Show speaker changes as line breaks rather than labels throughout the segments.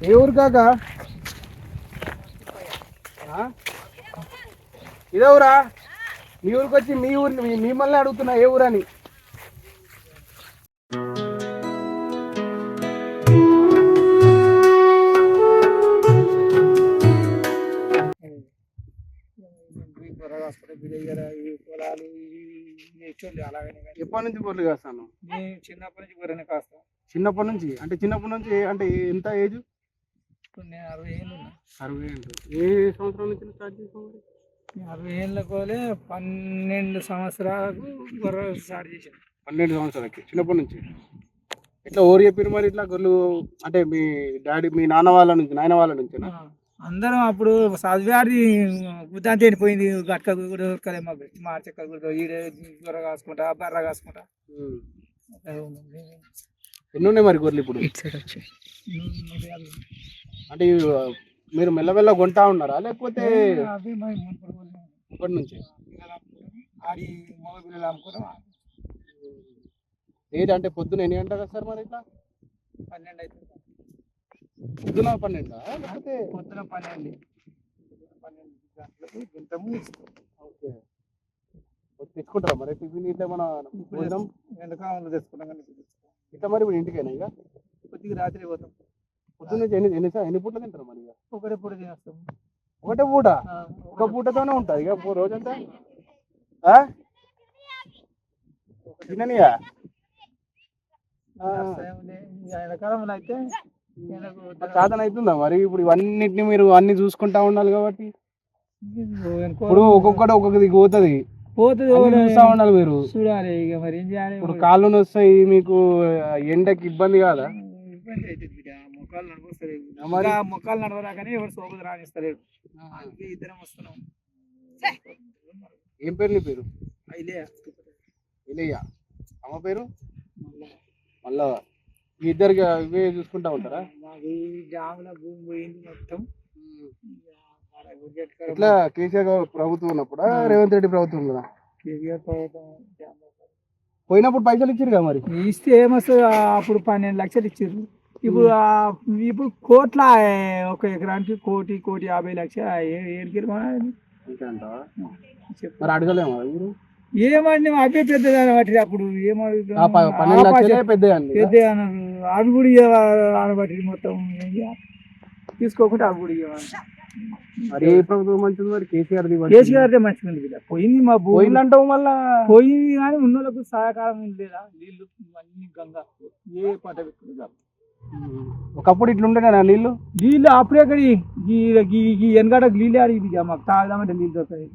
ఏ ఊరు కాక? ఇదే ఊరా? మీ ఊరికి వచ్చి మీ ఊరిని మీ- మిమ్మల్ని అడుగుతున్నా ఏ ఊరని.
పొలాలు ఇచ్చింది అలాగనే కానీ
ఎప్పటి నుంచి గొర్రెలు కాస్తాను
నేను చిన్నప్పటి నుంచి గొర్రెనే కాస్తా.
చిన్నప్పటి నుంచి? అంటే చిన్నప్పటి నుంచి అంటే ఎంత ఏజ్
ఇప్పుడు నేను అరవై ఏళ్ళు
అరవై ఏళ్ళు. ఏ సంవత్సరం నుంచి స్టార్ట్ చేసాం
అరవై ఏళ్ళ కోలే పన్నెండు సంవత్సరాలకు గొర్రె స్టార్ట్ చేశాను.
పన్నెండు సంవత్సరాలకి చిన్నప్పటి నుంచి? ఇట్లా ఓరు చెప్పారు మరి ఇట్లా గొర్రెలు? అంటే మీ డాడీ మీ నాన్న వాళ్ళ నుంచి నాయన వాళ్ళ నుంచి
అందరం అప్పుడు చదివాడి గుద్దాంతి వెళ్ళిపోయింది గట్క కూడా దొరకలే మాకు. మార్చక్క కూడా ఈడే గొర్రె కాసుకుంటా బర్ర కాసుకుంటా. అట్లా ఉంది.
ఎన్ని ఉన్నాయి మరి గొర్రెలు ఇప్పుడు?
ఇటు సైడ్ వచ్చి
అంటే మీరు మెల్లమెల్ల కొంటా ఉన్నారా? లేకపోతే. ఇప్పటి నుంచి? ఏది అంటే పొద్దున ఎన్ని గంటలకు వస్తారు మరి ఇట్లా?
పన్నెండు అవుతుంది
పొద్దున పన్నెండా? లేకపోతే
పొద్దున పన్నెండు. పన్నెండు గంటలకు గింతము
ఓకే. తెచ్చుకుంటారా మరి టిఫిన్ ఇట్లా మన భోజనం?
ఎండకాలంలో తెచ్చుకున్నాం కానీ.
ఇట్లా మరి ఇప్పుడు ఇంటికైనా ఇక?
కొద్దిగా రాత్రి పోతాం.
పొద్దున్న ఎన్ని ఎన్ని ఎన్ని పూటలు తింటారు మరి ఇక?
ఒకటే పూట తినేస్తాం.
ఒకటే పూట? ఒక పూటతోనే ఉంటుంది ఇక రోజంతా? తిననియా?
ఎండాకాలంలో అయితే
సాధన అవుతుందా మరి? ఇప్పుడు ఇవన్నిటిని మీరు అన్ని చూసుకుంటా ఉండాలి కాబట్టి. ఇప్పుడు ఒక్కొక్కటి ఒక్కొక్కది పోతుంది.
పోతుంది
చూస్తా ఉండాలి మీరు.
చూడాలి ఇక మరి ఏం చేయాలి
ఇప్పుడు కాళ్ళు వస్తాయి మీకు ఎండకి ఇబ్బంది కాదా?
ఇబ్బంది అవుతుంది మొక్కలు నడవస్తలేదు.
ఆ మరి?
ఇంకా మొక్కలు నడవరా కానీ ఎవరు సోపది రానిస్తలేడు అందుకే ఇద్దరం వస్తున్నాం.
ఏం పేరు నీ పేరు? ఇలయ్య అమ్మ పేరు? మళ్ళా మీ ఇద్దరికి ఇవే చూసుకుంటా ఉంటారా?
మాకు ఈ జాముల భూమి పోయింది మొత్తం.
ఇట్లా కేసీఆర్ గారు ప్రభుత్వం ఉన్నప్పుడా? రేవంత్ రెడ్డి ప్రభుత్వం కదా
కేసీఆర్ ప్రభుత్వం జాముల
పోయినప్పుడు పైసలు ఇచ్చారు కదా మరి?
ఇస్తే ఏమొస్తుంది? అప్పుడు పన్నెండు లక్షలు ఇచ్చారు ఇప్పుడు ఇప్పుడు కోట్ల ఒక ఎకరానికి కోటి కోటి యాభై లక్షలు ఏడికి
అంటావా మరి అడగలేమా
ఏమండి అవే పెద్దదాని వాటి అప్పుడు. ఏమడుగుతాం
పెద్ద
పెద్ద అన్నారు. అవి కూడా ఇవ్వాలి మొత్తం? తీసుకోకుండా అవి కూడా ఇవ్వాలి
మరి ఏ ప్రభుత్వం మంచిది మరి? కేసీఆర్ ది
కేసీఆర్ మంచిగా ఉంది కదా పోయింది మా
పోయిందంటావు మళ్ళా?
పోయింది కానీ ఉన్నోళ్ళకు సహకారం ఉంది లేదా? నీళ్ళు అన్ని గంగ. ఏ పంట పెట్టుకుంది కాదు.
ఒకప్పుడు ఇట్లుండే నా నీళ్ళు?
నీళ్ళు అప్పుడే ఇక్కడ ఈ- వెనకడకు నీళ్ళు అడిగింది ఇక మాకు. తాగదామంటే నీళ్ళు దొరకాయి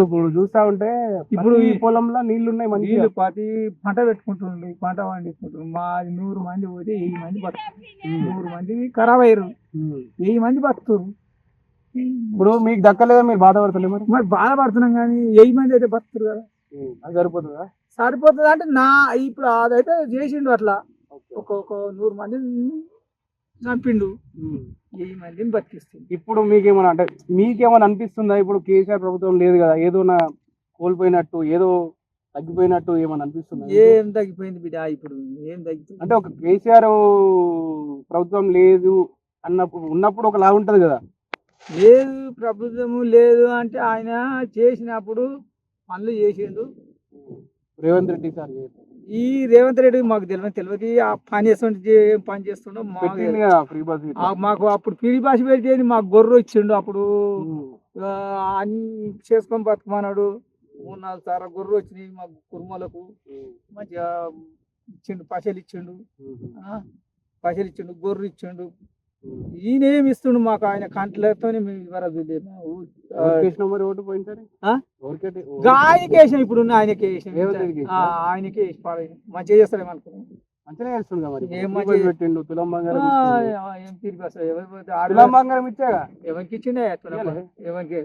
ఇప్పుడు చూస్తా ఉంటే
ఇప్పుడు
ఈ పొలంలో నీళ్ళు ఉన్నాయి మంచిగా.
నీళ్ళు ప్రతి పంట పెట్టుకుంటుండ్రు పంట పండించుకుంటారు మా నూరు మంది పోతే వెయ్యి మంది బతుకుతారు నూరు మంది ఖరాబ్ అయ్యారు. వెయ్యి మంది బతుకుతారు
ఇప్పుడు మీకు దక్కలేదా? మీరు బాధపడతలే మరి?
మరి బాధపడుతున్నాం కానీ వెయ్యి మంది అయితే బతుకుతారు కదా.
అది సరిపోతుందా?
సరిపోతుంది అంటే నా ఇప్పుడు అదైతే చేసిండు అట్లా. ఒక ఒక నూరు మందిని చంపిండు. వెయ్యి మందిని బతికిస్తుంది.
ఇప్పుడు మీకేమైనా అంటే మీకేమైనా అనిపిస్తుందా? ఇప్పుడు కేసీఆర్ ప్రభుత్వం లేదు కదా ఏదో నా కోల్పోయినట్టు ఏదో తగ్గిపోయినట్టు ఏమైనా అనిపిస్తుందా?
ఏం తగ్గిపోయింది బిడ్డ ఇప్పుడు? ఏం తగ్గిపోయింది?
అంటే ఒక కేసీఆర్ ప్రభుత్వం లేదు అన్నప్పుడు ఉన్నప్పుడు ఒక లాగా ఉంటది కదా.
లేదు ప్రభుత్వము లేదు అంటే ఆయన చేసినప్పుడు పనులు చేసిండు.
రేవంత్ రెడ్డి సార్ చేశారు.
ఈ రేవంత్ రెడ్డి మాకు తెలియదు తెలియదు ఆ పని చేస్తుంటే ఏం పని చేస్తుండో మాకు
పెట్టింది కదా ఫ్రీ బస్
ఆ మాకు అప్పుడు మాకు గొర్రె ఇచ్చిండు అప్పుడు. అన్ని చేసుకొని బతుకమన్నాడు. మూడు నాలుగు సార్లు గొర్రె వచ్చినాయి మాకు కుర్మలకు. మంచిగా ఇచ్చిండు పైసలు ఇచ్చిండు. పైసలు ఇచ్చిండు గొర్రె ఇచ్చిండు. ఈయన ఏమి ఇస్తుండు మాకు? ఆయన కంట్లతో మేము? ఆయనకే వేసాం ఇప్పుడు ఆయనకే వేసాం ఆయనకే వేసి పాడైంది మంచిగా చేస్తారేమో అనుకున్నాం ఎవరికి ఇచ్చిండే. ఎవరికి?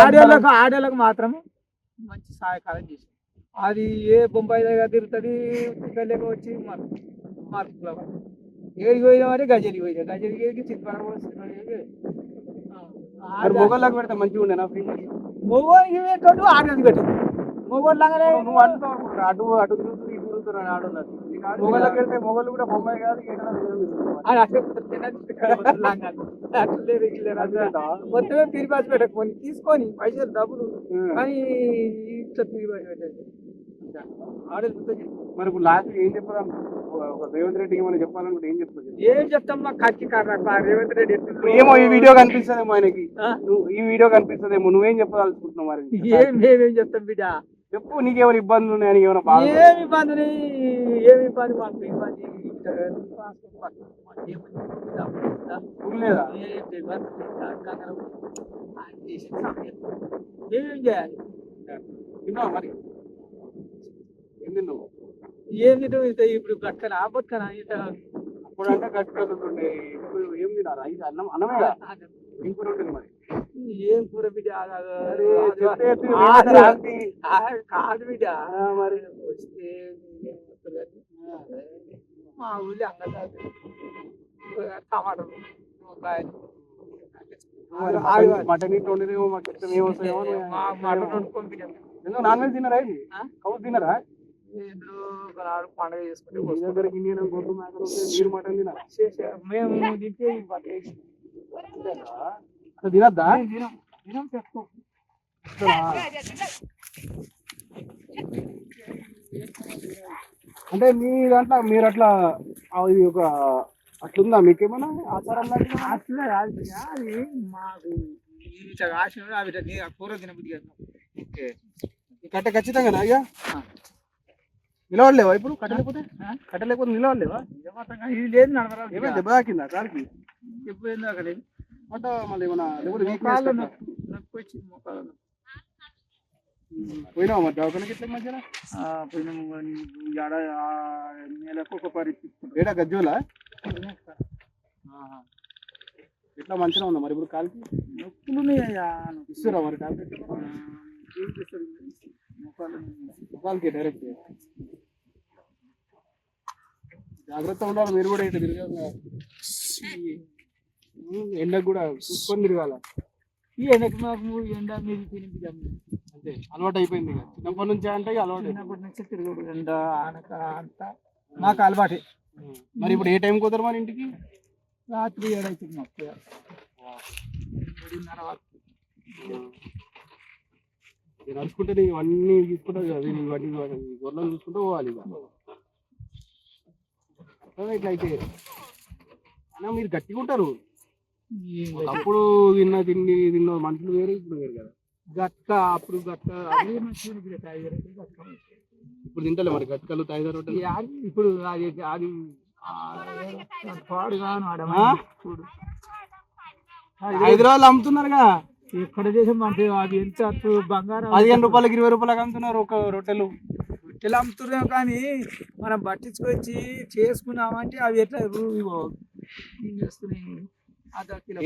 ఆడోళ్ళకు ఆడోళ్ళకు మాత్రం మంచి సహాయకారం చేసి అది ఏ బొంబాయి దగ్గర తిరుగుతుంది వచ్చి మార్పు మార్పులో ఏడికి పోయినా అంటే గజలికి పోయినా గజలికి ఏడికి చిత్పడ
మరి మొగోళ్ళకి పెడితే మంచిగా ఉండేనా ఫ్రీ బస్
మొగోడికి పెట్టు ఆడోళ్ళకి పెట్టు మొగోడు లాగానే
నువ్వు అంటున్నావు ఇప్పుడు అటు అటు తిరుగుతూ ఇటు తిరుగుతున్నారు ఆడోళ్ళు మొగళ్ళకి వెళ్తే మొగళ్ళు కూడా బొమ్మాయి కాదు ఏదైనా
అది అట్లే కుదిరితే లాంగాలు. అట్లా లేదు, ఇట్లా లేదు, అట్లా లేదు. మొత్తమే పిరిపాసి పెట్టకపోని తీసుకొని పైసలు డబ్బులు కానీ ఇట్లా పిరిపాసి పెట్టండి ఆడలు గుర్తు చేయి.
మరి ఇప్పుడు లాస్ట్ ఏం చెప్పాలి ఒక రేవంత్ రెడ్డికి ఏమైనా చెప్పాలనుకుంటే ఏం చెప్పు.
ఏం చెప్తాం మా కత్తి కారణం రేవంత్ రెడ్డి
ఏమో ఈ వీడియో కనిపిస్తుందేమో ఆయనకి? నువ్వు ఈ వీడియో కనిపిస్తుందేమో నువ్వేం చెప్పదలుచుకుంటున్నావు మరి?
ఏం మేమేం చెప్తాం బిడ్డ?
చెప్పు నీకేమైనా ఇబ్బందులు ఉన్నాయని ఏమైనా బాగా
ఏమి ఇబ్బంది ఏమి ఇబ్బంది? మాకు ఇబ్బంది? మాకు. ఏమేం చేయాలి?
తిన్నావా మరి? ఏం తిన్నావు?
ఏం తింటాం ఇంత ఇప్పుడు గట్కనా బతుకనా ఇంత?
అప్పుడు అంటే కట్టుకుంటుండే ఇప్పుడు ఏం తినాలి? ఐదు అన్నం అన్నమే ఏం కూర ఉంటుంది మరి?
ఏం కూర బిడ్డ? కాదు బిడ్డ.
మరి?
వస్తే. మా ఊళ్ళో అంగదాదు టమాటాలు
మటన్- ఇట్లా వండినేమో మాకు ఇష్టం ఏమొస్తాయేమో
మటన్ వండుకొని బిడ్డ
ఎందుకు నాన్ వెజ్ తినరా ఇది? కౌస్ తినరా?
పండుగ చేసుకుంటే
మీ
వస్తాం.
దగ్గరికి ఇండియన్ గొడ్డు మేకలు ఉంటే మీరు మటన్
మేము తింటే ఈ బతుకు.
అసలు తినద్దా?
మేము తినం తినం పెట్టుకోం
అంటే మీ దాంట్లో మీరు అట్లా అది ఒక అట్లుందా మీకేమన్నా ఆచారం లాంటిది?
అట్లా బిడ్డ. అది మాకు ఇట్లా కాసిన అవి నీ కూర తినబుద్ధి కదా.
ఓకే. కట్ట ఖచ్చితంగా అయ్యా నిలవడలేవా ఇప్పుడు? కట్టలేకపోతే? కట్టలేకపోతే నిలవడలేవా
ఇది లేదు
ఏమైనా దెబ్బ తాకిందా కాలికి?
ఎప్పుడు ఏందో అక్కడ
అంటే మళ్ళీ ఏమన్నా లేకపోతే
మోకాళ్ళు
వీక్నెస్
నొప్పి నొప్పి వచ్చింది మోకాళ్ళు నొప్పి.
పోయినావా మరి దవాఖానకి ఎట్లా మధ్యన
ఆ, పోయినాము ఆ నెలకు ఒక
ఏడా గజ్జోలా? ఎట్లా మంచిగా ఉందా మరి ఇప్పుడు కాలికి?
నొప్పులు ఉన్నాయ్యా
ఇస్తురా మరి కాలికి డైరెక్ట్ జాగ్రత్త ఉండాలి. మీరు కూడా ఇటు తిరగాలి. ఎండకు కూడా చూసుకొని తిరగాల.
ఈ వెనక మాకు ఎండ మీద తినిపించాము
అంతే. అలవాటు అయిపోయింది ఇక. చిన్నప్పటి నుంచి అంటే అలవాటు.
చిన్నప్పటి నుంచి తిరుగుడు ఎండ ఆనక అంతా. మాకు అలవాటే.
మరి ఇప్పుడు ఏ టైం కుదరు మరి ఇంటికి?
రాత్రి ఏడైతుంది మాకు ఏడున్నర వరకు.
నేను నడుచుకుంటే నీకు ఇవన్నీ తీసుకుంటావు కదా. నేను ఇవన్నీ గొర్రెలను చూసుకుంటూ పోవాలి ఇక. అర్థమే ఇట్లా అయితే. అన్న మీరు గట్టిగా ఉంటారు. అప్పుడు తిన్న తిండి తిన్న మనుషులు వేరు ఇప్పుడు వేరు కదా.
గట్క అప్పుడు గట్క. మంచిగా.
ఇప్పుడు తింటలే మరి గట్కలు తాయిదా రొట్టెలు
ఈ అది ఇప్పుడు అది అది. పాడు? చూడు
హైదరాబాద్ అమ్ముతున్నారుగా?
ఎక్కడ దేశం అంటే అది ఎంత బంగారం
పదిహేను రూపాయలకి ఇరవై రూపాయలకి అమ్ముతున్నారు ఒక రొట్టెలు.
రొట్టెలు అమ్ముతున్నాం కానీ మనం పట్టించుకొచ్చి చేసుకున్నామంటే అవి ఎట్లా ఏం చేస్తున్నాయి?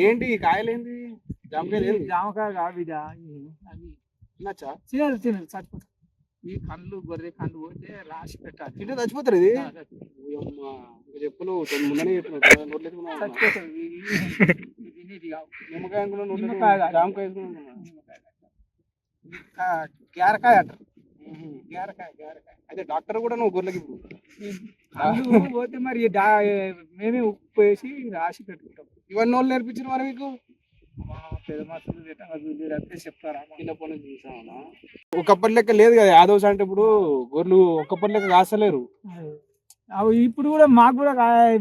ఏంటి ఈ కాయలు ఏంటి జామకాయలు ఏంటి
జామకాయ కావిదా అవి
నచ్చా
తినదు తినదు చచ్చిపోతాయి ఈ కండ్లు గొర్రె కండ్లు పోతే రాసి పెట్టాలి.
తింటే చచ్చిపోతారు ఇది? చెప్పులు కదా, నిమ్మకాయ
కాదు.
జామకాయ
గేరకాయ అంటారు. గేరకాయ గేరకాయ.
అయితే డాక్టర్ కూడా నువ్వు
కళ్ళు పోతే మరి మేమే ఉప్పు వేసి రాసి పెట్టుకుంటాం.
ఇవన్నీ వాళ్ళు నేర్పించిన మరి మీకు? ఒకప్పటి లెక్క లేదు కదా యాదవ్స్ అంటే ఇప్పుడు గొర్రెలు ఒకప్పటి లెక్క కాస్తలేరు.
అవి ఇప్పుడు కూడా మాకు కూడా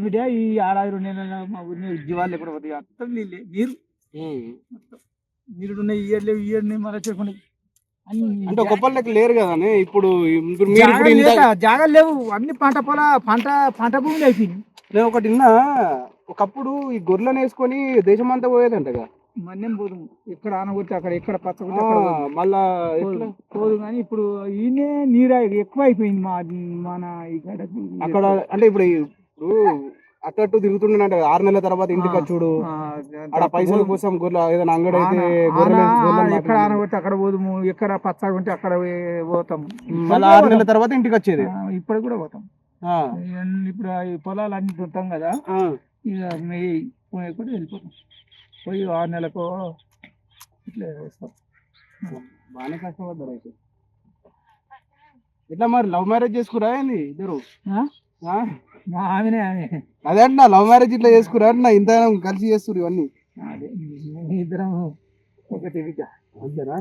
బిడ్డ ఈ ఏడాది రెండు నెలల మా ఊరిని జీవాలు ఎక్కడ పోతాయి మొత్తం. నీళ్ళే నీరు మొత్తం నీరు ఉన్నాయి ఇయర్లే ఇయర్ని మళ్ళీ చెప్పండి.
అంటే ఒకప్పటి లెక్క లేరు కదా ఇప్పుడు ఇప్పుడు మీరు ఇప్పుడు ఇంత
జాగాలు లేవు. అన్ని పంట పొల పంట పంట భూములు అయిపోయింది
నేను ఒకటి విన్నా ఒకప్పుడు ఈ గొర్రెలను వేసుకొని దేశమంతా పోయేదంటగా
మన్యం పోదు. ఎక్కడ ఆనగొట్టి అక్కడ ఎక్కడ అక్కడ పోదు.
మళ్ళా
పోదు.
ఎట్లా?
పోదు కానీ ఇప్పుడు ఈయనే నీరు ఎక్కువ అయిపోయింది మా మన గడకి
అక్కడ అంటే ఇప్పుడు ఇప్పుడు అటు అటు తిరుగుతుండేనంట కదా, ఆరు నెలల తర్వాత ఇంటికి. వచ్చుడు ఆడ పైసల కోసం గొర్రెలు ఏదైనా అంగడి అయితే
ఎక్కడ ఆనగొట్టి అక్కడ పోదుము ఎక్కడ పచ్చగా ఉంటే అక్కడ పోతాం.
మళ్ళీ ఆరు నెలల తర్వాత ఇంటికి వచ్చేది.
ఇప్పుడు కూడా పోతాం. ఇప్పుడు ఈ పొలాలు అన్ని ఉంటాం కదా. ఇక మెయ్యి పోయి కూడా వెళ్ళిపోతాం. పోయి ఆరు నెలలకు ఇట్లా వేస్తాం.
బాగానే కష్టపడ్డారు అయితే. ఇట్లా మరి లవ్ మ్యారేజ్ చేసుకురా ఏంది ఇద్దరు?
మా ఆమెనే ఆమె.
అదే అంటున్నా లవ్ మ్యారేజ్ ఇట్లా చేసుకురా అంటున్నా ఇంత కలిసి చేస్తురు ఇవన్నీ.
ఇద్దరం ఒకటి
అంతేనా?